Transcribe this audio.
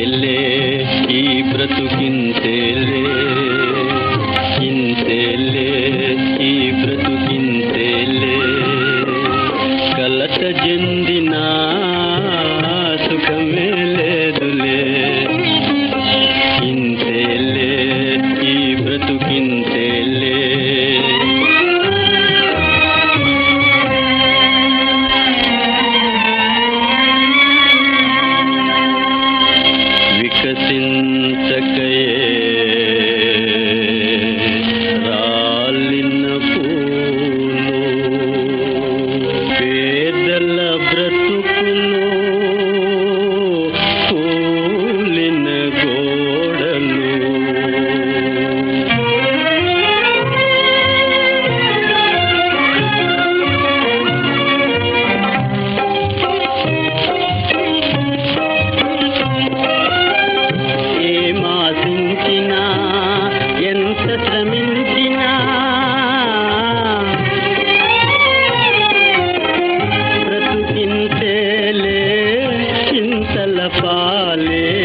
ఇంతేలే ఈ బ్రతుకింతేలే ఇంతేలే ఈ బ్రతుకింతేలే కలత జందినా సుఖమే पाले